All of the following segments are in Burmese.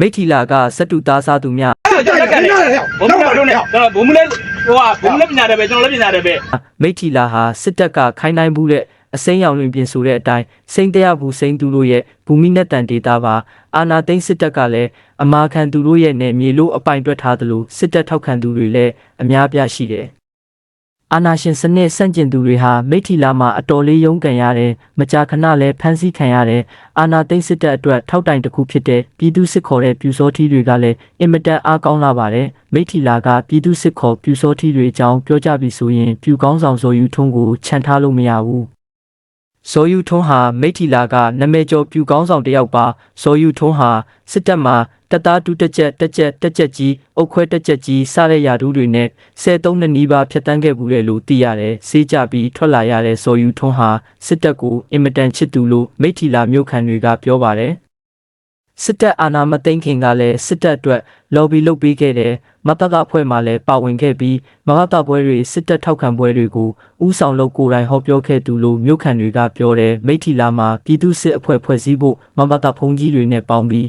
မိထီလာကစက်တူသားစားသူများကြိုက်ကြိုက်ကြိုက်ဘုံမတို့နဲ့ကျွန်တော်ဘုံမလဲဟိုဟာဘုံမလဲပညာတယ်ပဲကျွန်တော်လည်းပညာတယ်ပဲမိထီလာဟာစစ်တပ်ကခိုင်းနိုင်မှုတဲ့အစိမ်းရောင်တွင်ပြင်ဆိုတဲ့အတိုင်းစိမ့်တရားဘူးစိမ့်သူတို့ရဲ့ဘူမိနက်တန်ဒေတာပါအာနာသိန်းစစ်တပ်ကလည်းအမာခံသူတို့ရဲ့နယ်မြေလို့အပိုင်တွက်ထားသလိုစစ်တပ်ထောက်ခံသူတွေလည်းအများပြားရှိတယ် အာနာရှင်စနစ်စန့်ကျင်သူတွေဟာမိထီလာမှာအတော်လေးရုန်းကန်ရတယ်မကြာခဏလဲဖမ်းဆီးခံရတယ်အာနာသိန်းစစ်တပ်အတွက်ထောက်တိုင်တစ်ခုဖြစ်တဲ့ပြည်သူစစ်ခေါ်တဲ့ပြူစောထီးတွေကလည်းအင်မတန်အားကောင်းလာပါတယ်မိထီလာကပြည်သူစစ်ခေါ်ပြူစောထီးတွေအကြောင်းပြောကြပြီဆိုရင်ပြူကောင်းဆောင်ဆိုယူထုံးကိုခြံထားလို့မရဘူး ဇော်ယူထွန်းဟာမိထီလာကနာမည်ကျော်ပြူကောင်းဆောင်တစ်ယောက်ပါဇော်ယူထွန်းဟာစစ်တပ်မှာတပ်သားတူတက်ချက်တက်ချက်တက်ချက်ကြီးအုတ်ခွဲတက်ချက်ကြီးစတဲ့ယာဒူးတွေနဲ့73နှစ်နီးပါးဖြတ်တန်းခဲ့မှုလေလို့သိရတယ်စေးကြပြီးထွက်လာရတဲ့ဇော်ယူထွန်းဟာစစ်တပ်ကိုအင်မတန်ချစ်သူလို့မိထီလာမြို့ခံတွေကပြောပါတယ် စစ်တပ်အာဏာမသိမ်းခင်ကလည်းစစ်တပ်အတွက် lobby လုပ်ပေးခဲ့တယ်မတကအဖွဲ့မှလည်းပါဝင်ခဲ့ပြီးမဟာတပွဲတွေစစ်တပ်ထောက်ခံပွဲတွေကိုဥဆောင်လုပ်ကိုယ်တိုင်ဟောပြောခဲ့သူလို့မြို့ခံတွေကပြောတယ်မိထီလာမှာပြည်သူစစ်အဖွဲ့ဖွဲ့စည်းဖို့မမတဖုံကြီးတွေနဲ့ပေါင်းပြီး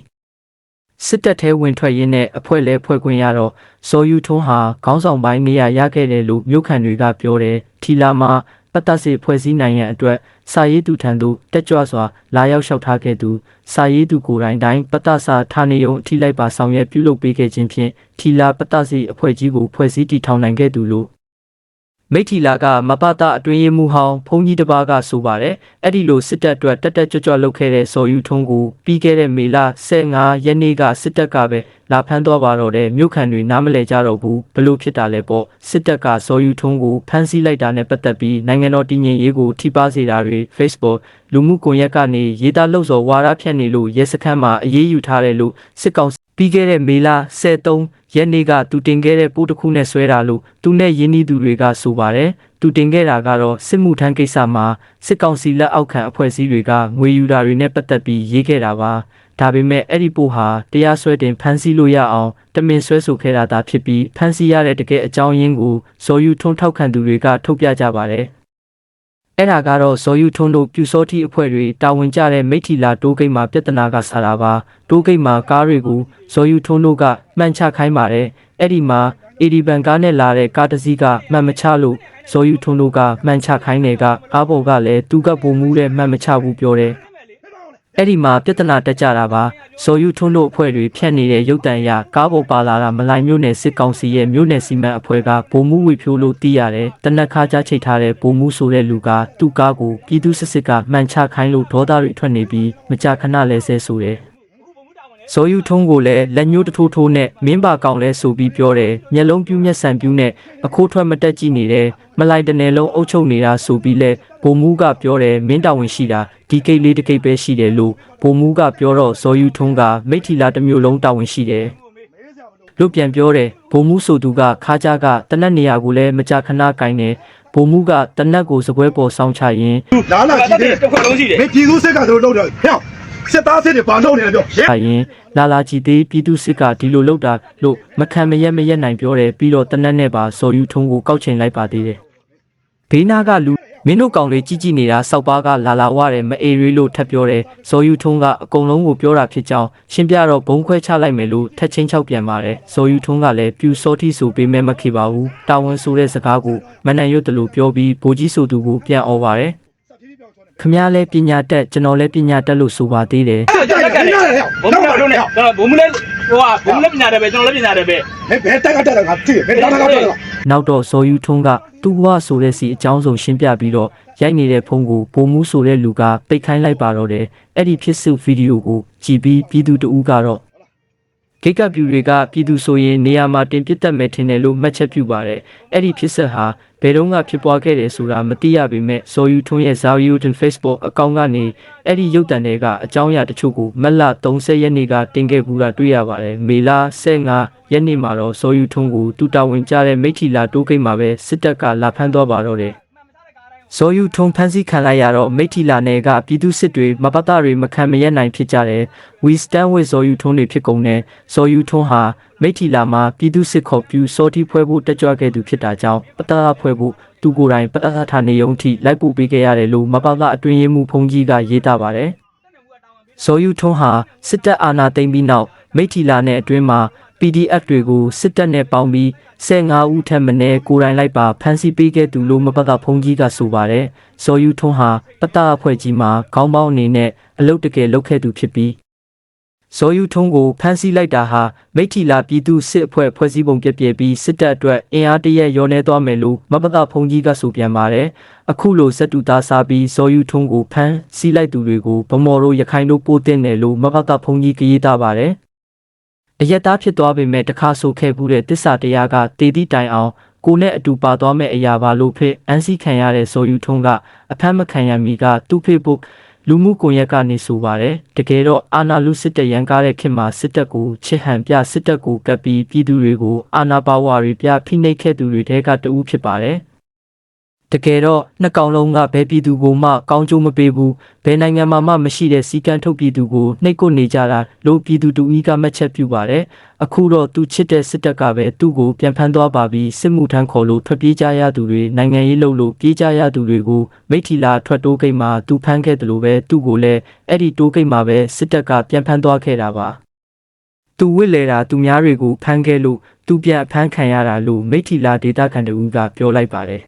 စစ်တပ်ထဲဝင်ထွက်ရင်းနဲ့အဖွဲ့လဲဖွဲ့ခွင့်ရတော့ဇော်ယူထွန်းဟာခေါင်းဆောင်ပိုင်းနေရာရခဲ့တယ်လို့မြို့ခံတွေကပြောတယ်ထီလာမှာ ပတ်သက်စေဖွဲ့စည်းနိုင်ရန်အတွက်စာရေးသူထံသို့တက်ကြွစွာလာရောက်လျှောက်ထားခဲ့သူစာရေးသူကိုယ်တိုင်တိုင်းပတ်သက်စာဌာနေုံအထိလိုက်ပါဆောင်ရွက်ပြုလုပ်ပေးခဲ့ခြင်းဖြင့်ထီလာပတ်သက်စေအဖွဲ့ကြီးကိုဖွဲ့စည်းတည်ထောင်နိုင်ခဲ့သူလို့ မိထီလာကမပတာအတွင်းရေးမှုဟောင်းဘုန်းကြီးတစ်ပါးကဆိုပါတယ်အဲ့ဒီလိုစစ်တပ်အတွက်တက်တက်ကြွကြွလုပ်ခဲ့တဲ့ဇော်ယူထုံးကိုပြီးခဲ့တဲ့မေလ15ရက်နေ့ကစစ်တပ်ကပဲလာဖမ်းသွားပါတော့တဲ့မြို့ခံတွေနားမလဲကြတော့ဘူးဘလို့ဖြစ်တာလဲပေါ့စစ်တပ်ကဇော်ယူထုံးကိုဖမ်းဆီးလိုက်တာနဲ့ပတ်သက်ပြီးနိုင်ငံတော်တည်ငြိမ်ရေးကိုထိပါစေတာတွေ Facebook လူမှုကွန်ရက်ကနေရေးသားလှုပ်ဆော်ဝါဒဖြန့်နေလို့ရဲစခန်းမှာအရေးယူထားတယ်လို့စစ်ကောင်စီ ပြီးခဲ့တဲ့မေလ23ရက်နေ့ကသူတင်ခဲ့တဲ့ပို့တစ်ခုနဲ့ဆွဲတာလို့သူနဲ့ရင်းနှီးသူတွေကဆိုပါတယ်သူတင်ခဲ့တာကတော့စစ်မှုထမ်းကိစ္စမှာစစ်ကောင်စီလက်အောက်ခံအဖွဲ့အစည်းတွေကငွေယူတာတွေနဲ့ပတ်သက်ပြီးရေးခဲ့တာပါဒါပေမဲ့အဲ့ဒီပို့ဟာတရားစွဲတင်ဖမ်းဆီးလို့ရအောင်တမင်ဆွဲဆိုခဲ့တာသာဖြစ်ပြီးဖမ်းဆီးရတဲ့တကယ်အကြောင်းရင်းကိုဇော်ယူထွန်းထောက်ခံသူတွေကထုတ်ပြကြပါတယ် အဲ့ဒါကတော့ဇော်ယူထွန်းတို့ပြူစောတိအဖွဲ့တွေတာဝန်ကျတဲ့မိထီလာတိုးဂိတ်မှာပြဿနာကစားတာပါတိုးဂိတ်မှာကားတွေကိုဇော်ယူထွန်းတို့ကမှန်ချခိုင်းပါတယ်အဲ့ဒီမှာအေဒီဘန်ကားနဲ့လာတဲ့ကားတစ်စီးကမှန်မချလို့ဇော်ယူထွန်းတို့ကမှန်ချခိုင်းတယ်ကကားပေါ်ကလည်းသူကပုံမှုတဲ့မှန်မချဘူးပြောတယ် အဲ့ဒီမှာပြဿနာတက်ကြတာပါဇော်ယူထွန်းတို့အဖွဲ့တွေဖြတ်နေတဲ့ရုပ်တံရကားပေါ်ပါလာတာမလိုက်မျိုးနယ်စစ်ကောင်စီရဲ့မျိုးနယ်စီမံအဖွဲ့ကဗိုလ်မှုဝေဖြိုးလို့တီးရတယ်တနက်ခါကြားချိတ်ထားတဲ့ဗိုလ်မှုဆိုတဲ့လူကသူ့ကားကိုပြည်သူစစ်စစ်ကမှန်ချခိုင်းလို့ဒေါသတွေထွက်နေပြီးမကြာခဏလဲဆဲဆိုတယ် ဇော်ယူထုံးကိုလည်းလက်ညှိုးတစ်ထိုးထိုးနဲ့မင်းပါကောင်လဲဆိုပြီးပြောတယ်မျက်လုံးပြူးမျက်စံပြူးနဲ့အခိုးထွက်မတက်ကြည့်နေတယ်မလိုက်တနယ်လုံးအုပ်ချုပ်နေတာဆိုပြီးလဲဗိုလ်မှုကပြောတယ်မင်းတာဝန်ရှိတာဒီကိတ်လေးတစ်ကိတ်ပဲရှိတယ်လို့ဗိုလ်မှုကပြောတော့ဇော်ယူထုံးကမိထီလာတစ်မျိုးလုံးတာဝန်ရှိတယ်လို့ပြန်ပြောတယ်ဗိုလ်မှုဆိုသူကခါးကြားကတနက်နေရာကိုလည်းမကြာခဏကင်တယ်ဗိုလ်မှုကတနက်ကိုစပွဲပေါ်ဆောင်းချရင်လာလာကြည့်တယ်တစ်ခွက်လုံးရှိတယ်မင်းပြည်သူစစ်ကတို့လုပ်တော့ဟဲ့ စစ်သားစစ်တွေဘာလုပ်နေလဲပြောရဲချရင်လာလာကြည်သေးပြည်သူစစ်ကဒီလိုလုပ်တာလို့မခံမရက်မရက်နိုင်ပြောတယ်ပြီးတော့တနက်နဲ့ပါဇော်ယူထုံးကိုကောက်ချင်လိုက်ပါသေးတယ်ဘေးနာကလူမင်းတို့ကောင်တွေကြီးကြီးနေတာစောက်ပါကလာလာဝတယ်မအေရီလို့ထပ်ပြောတယ်ဇော်ယူထုံးကအကုန်လုံးကိုပြောတာဖြစ်ကြောင်းရှင်းပြတော့ဘုံခွဲချလိုက်မယ်လို့ထက်ချင်းချောက်ပြန်ပါတယ်ဇော်ယူထုံးကလည်းပြူစောတိဆိုပေးမဲ့မခေပါဘူးတာဝန်ဆိုတဲ့စကားကိုမနန်ရွတ်တယ်လို့ပြောပြီးဘိုးကြီးဆိုသူကိုပြန်អော်ပါတယ် ခမ ्या လဲပညာတက်ကျွန်တော်လဲပညာတက်လို့ဆိုပါသေးတယ်ကြိုက်ကြိုက်ကြိုက်ဟဲ့ဘုံမတို့နဲ့ကျွန်တော်ဘုံမလဲဟိုဟာဘုံမလဲပညာတယ်ပဲကျွန်တော်လည်းပညာတယ်ပဲမင်းဘယ်တက်ကတက်တာငါသိဘယ်တက်ကတက်တာနောက်တော့ဇော်ယူထုံးကသူ့ဘဝဆိုတဲ့စီအကြောင်းဆုံးရှင်းပြပြီးတော့ရိုက်နေတဲ့ဖုန်းကိုဘိုမူးဆိုတဲ့လူကပိတ်ခိုင်းလိုက်ပါတော့တယ်အဲ့ဒီဖြစ်စုဗီဒီယိုကိုကြည့်ပြီးပြည်သူတဦးကတော့ဂိတ်ကပ်ပြူတွေကပြည်သူဆိုရင်နေရာမှာတင်ပစ်တက်မယ်ထင်တယ်လို့မှတ်ချက်ပြုပါတယ်အဲ့ဒီဖြစ်ဆက်ဟာဘ ယ်တော့မှဖြစ်ပွားခဲ့တယ်ဆိုတာမသိရပေမဲ့ဇော်ယူထုံးရဲ့ Zawiuddin Facebook အကောင့်ကနေအဲ့ဒီရုပ်တံတွေကအကြောင်းအရာတချို့ကိုမက်လ30ရက်နေ့ကတင်ခဲ့ဘူးတာတွေ့ရပါတယ်မေလ15ရက်နေ့မှာတော့ဇော်ယူထုံးကိုတူတာဝင်ကြတဲ့မိထီလာတိုးကိတ်မှာပဲစစ်တပ်ကလာဖမ်းသွားပါတော့တယ် ဇော်ယူထုံဖမ်းဆီးခံလိုက်ရတော့မိထီလာနယ်ကပြည်သူစစ်တွေမပတတွေမခံမရက်နိုင်ဖြစ်ကြတယ်။ We stand with ဇော်ယူထုံတွေဖြစ်ကုန်တယ်။ဇော်ယူထုံဟာမိထီလာမှာပြည်သူစစ်ခေါ်ပြူစောတိဖွဲဖို့တက်ကြွခဲ့သူဖြစ်တာကြောင့်ပတရဖွဲဖို့သူကိုယ်တိုင်ပတရဌာနေုံထိလိုက်ပို့ပေးခဲ့ရတယ်လို့မပတအတွင်းရေးမှုဖုန်ကြီးကရေးသားပါတယ်။ဇော်ယူထုံးဟာစစ်တပ်အာဏာသိမ်းပြီးနောက်မိထီလာနဲ့အတွင်းမှာ PDF တွေကိုစစ်တပ်နဲ့ပေါင်းပြီး15ဦးထက်မနည်းကိုယ်တိုင်လိုက်ပါဖမ်းဆီးပေးခဲ့သူလို့မပတ်သက်ဖုန်ကြီးကဆိုပါတယ်။ဇော်ယူထွန်းဟာပတ္တအဖွဲ့ကြီးမှာခေါင်းပေါင်းအနေနဲ့အလုတ်တကယ်လုပ်ခဲ့သူဖြစ်ပြီးဇော်ယူထုံးကိုဖမ်းဆီးလိုက်တာဟာမိထီလာပြည်သူစစ်အဖွဲ့ဖွဲ့စည်းပုံပြည့်ပြည့်ပြီးစစ်တပ်အတွက်အင်အားတရက်ရောနေသွားမယ်လို့မပကဖုန်ကြီးကဆိုပြန်ပါတယ်အခုလိုစက်တူသားစားပြီးဇော်ယူထုံးကိုဖမ်းဆီးလိုက်သူတွေကိုဗမော်တို့ရခိုင်တို့ပို့တင်တယ်လို့မပကဖုန်ကြီးကရေးသားပါတယ် အယက်သားဖြစ်သွားပေမဲ့တခါဆိုခဲ့မှုတဲ့တစ္ဆာတရားကတေတီတိုင်အောင်ကိုနဲ့အတူပါသွားမဲ့အရာပါလို့ဖြစ်အန်စီခံရတဲ့ဇော်ယူထုံးကအဖမ်းမခံရမီကသူ့ Facebook လူမှုကွန်ရက်ကနေဆိုပါတယ်တကယ်တော့အာနာလူစစ်တပ်ရန်ကားတဲ့ခင်မှာစစ်တပ်ကိုချစ်ဟန်ပြစစ်တပ်ကိုကပ်ပြီးပြည်သူတွေကိုအာနာပါဝါတွေပြဖိနှိပ်ခဲ့သူတွေတဲကတဦးဖြစ်ပါတယ် တကယ်တော့နှစ်ကောင်လုံးကဘယ်ပြည်သူကိုမှကောင်းကျိုးမပေးဘူးဘယ်နိုင်ငံမှာမှမရှိတဲ့စီကံထုတ်ပြည်သူကိုနှိပ်ကွနေကြတာလို့ပြည်သူတူကြီးကမှတ်ချက်ပြုပါတယ်အခုတော့သူချစ်တဲ့စစ်တပ်ကပဲသူ့ကိုပြန်ဖမ်းသွားပါပြီးစစ်မှုထမ်းခေါ်လို့ထွက်ပြေးကြရသူတွေနိုင်ငံရေးလုပ်လို့ပြေးကြရသူတွေကိုမိထီလာထွက်တိုးကိတ်မှာသူဖမ်းခဲ့တယ်လို့ပဲသူ့ကိုလည်းအဲ့ဒီတိုးကိတ်မှာပဲစစ်တပ်ကပြန်ဖမ်းသွားခဲ့တာပါသူဝစ်လေတာသူများတွေကိုဖမ်းခဲ့လို့သူပြန်ဖမ်းခံရတာလို့မိထီလာဒေတာခံတူကပြောလိုက်ပါတယ်